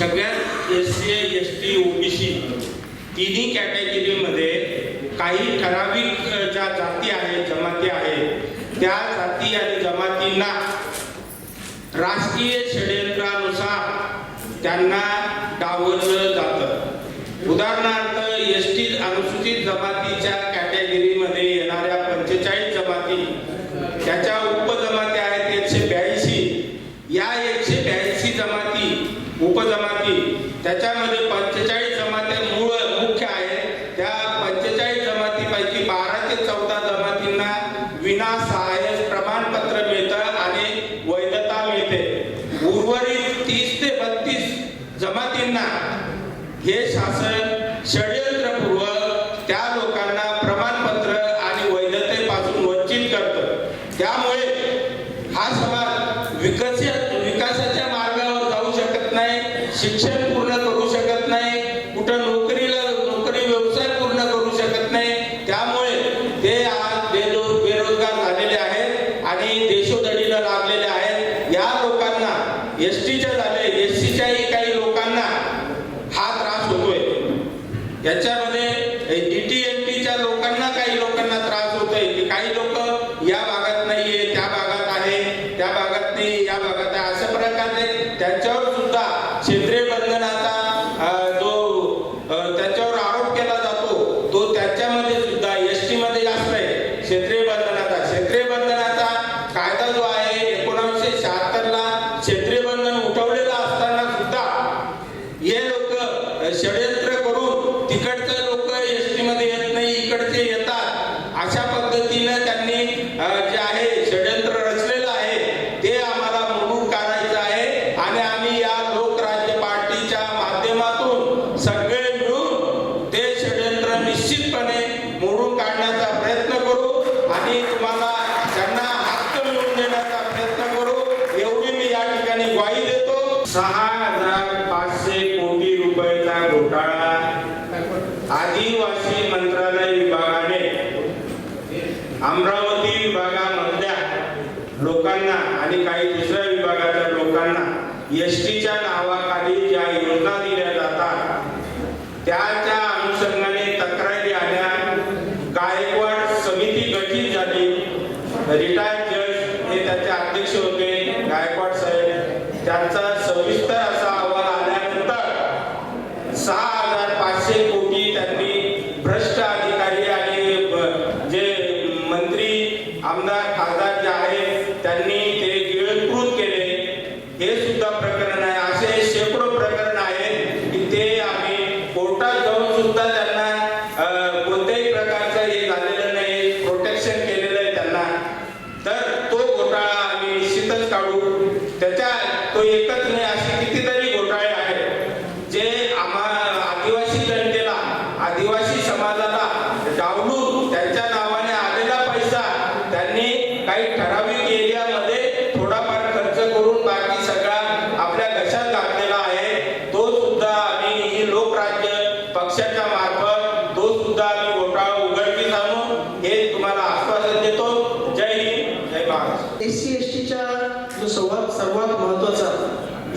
सगळ्यात S C S T O B C तिन्ही कॅटेगरीमध्ये काही ठराविक ज्या जाती आहेत जमाती आहेत. त्या जाती आणि जमातींना राजकीय शडे Yeah. सहा हजार पाचशे कोटी रुपयाचा घोटाळा. आधी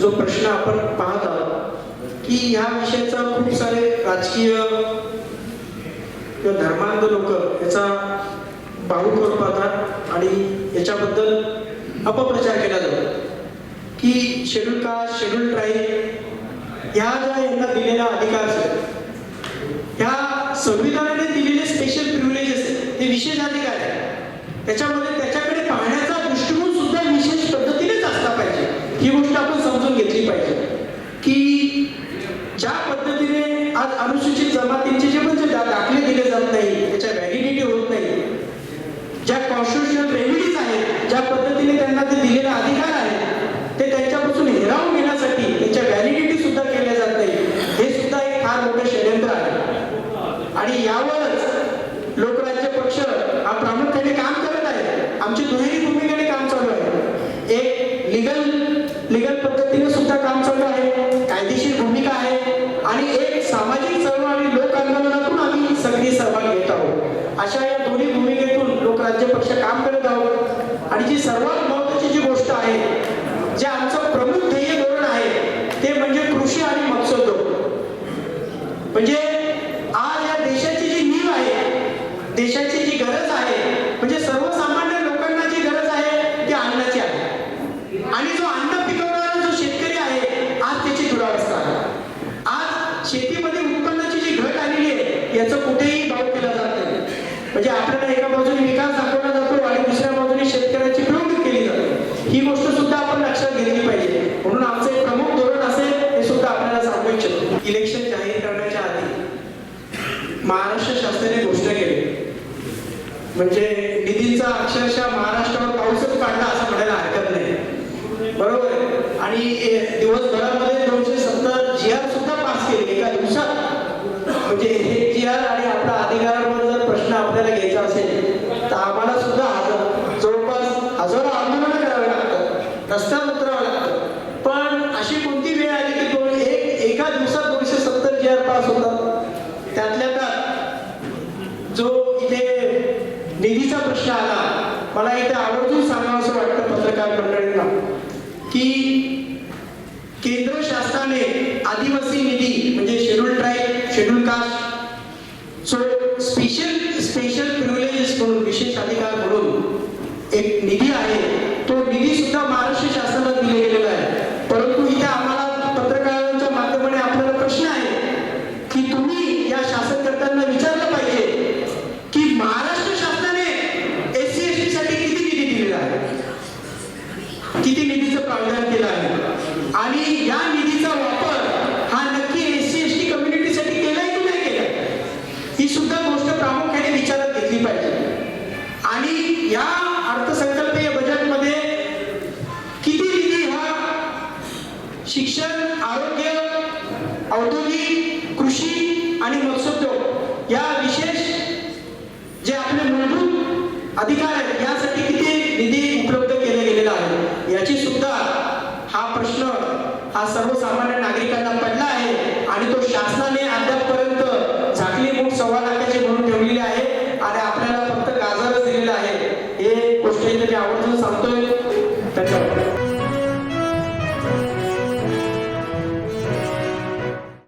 जो प्रश्न आपण पाहत आहोत की ह्या विषयाचा खूप सारे राजकीय किंवा धर्मांध लोक याचा बाहू करून पाहतात आणि याच्याबद्दल अपप्रचार केला जातो. की शेड्यूल का शेड्यूल ट्राईब ह्या ज्या यांना दिलेला अधिकार असेल ह्या संविधानाने दिलेले स्पेशल प्रिव्हिलेज असेल ते विशेष अधिकार आहे त्याच्यामध्ये त्याच्या दिलेला अधिकार आहे ते त्यांच्यापासून हिरावून घेण्यासाठी त्यांच्या व्हॅलिडिटी सुद्धा केल्या जात नाही. हे सुद्धा एक फार मोठं षडयंत्र आहे. आणि यावरच लोकराज्य पक्ष हा प्रामुख्याने काम करत आहे आमची दुहेरी भूमिकेने काम चालू आहे. एक लिगल लिगल पद्धतीने सुद्धा काम चालू आहे कायदेशीर भूमिका आहे आणि एक सामाजिक चळवळ आणि लोक आंदोलनातून आम्ही सगळी सहभाग घेत आहोत. अशा या दोन्ही भूमिकेतून लोकराज्य पक्ष काम करत आहोत. आणि जी सर्वात 将 म्हणजे निधीचा अक्षरशः महाराष्ट्रावर पाऊसच पाडला असं म्हणायला हरकत नाही. बरोबर आणि ए- दिवसभरामध्ये दोनशे सत्तर जी आर सुद्धा पास केले एका दिवसात. म्हणजे हे जी आर आणि आपल्या अधिकारांवर जर प्रश्न आपल्याला घ्यायचा असेल तर आम्हाला सुद्धा हजार जवळपास हजारो आंदोलन करावे लागतात. रस्त्यावर उतरावं लागतं. पण अशी कोणती वेळ आली की दोन एक एका दिवसात दोनशे सत्तर जी आर पास होतात त्यातल्या त्यात जो इथे निधीचा प्रश्न आला. मला इथे आवर्जून सांगावं असं वाटतं पत्रकार मंडळींना की केंद्र शासनाने आदिवासी निधी म्हणजे schedule tribe schedule caste so special special privileges म्हणून विशेष अधिकार म्हणून एक निधी आहे. तो निधी सुद्धा महाराष्ट्र शासन दिले गेलेला आहे परंतु इथे आम्हाला पत्रकारांच्या माध्यमाने आपल्याला प्रश्न आहे की तुम्ही या शासनकर्त्यांना विचारलं पाहिजे की महाराष्ट्र शासनाने एस सी एस टी साठी किती निधी दिलेला आहे किती निधीचं प्रावधान केलं आहे आणि या निधीचा वापर हा नक्की एस सी एस टी कम्युनिटीसाठी केलाय की नाही केलाय ही सुद्धा गोष्ट प्रामुख्याने विचारात घेतली पाहिजे. आणि या अर्थसंकल्पीय बजेटमध्ये किती निधी हा शिक्षण आरोग्य औद्योगिक कृषी आणि मत्स्योद्योग या विशेष जे आपले मूलभूत अधिकार आहेत यासाठी किती निधी उपलब्ध केला गेलेला आहे याची सुद्धा हा प्रश्न हा सर्वसामान्य नागरिकांना पडला आहे आणि तो शासनाने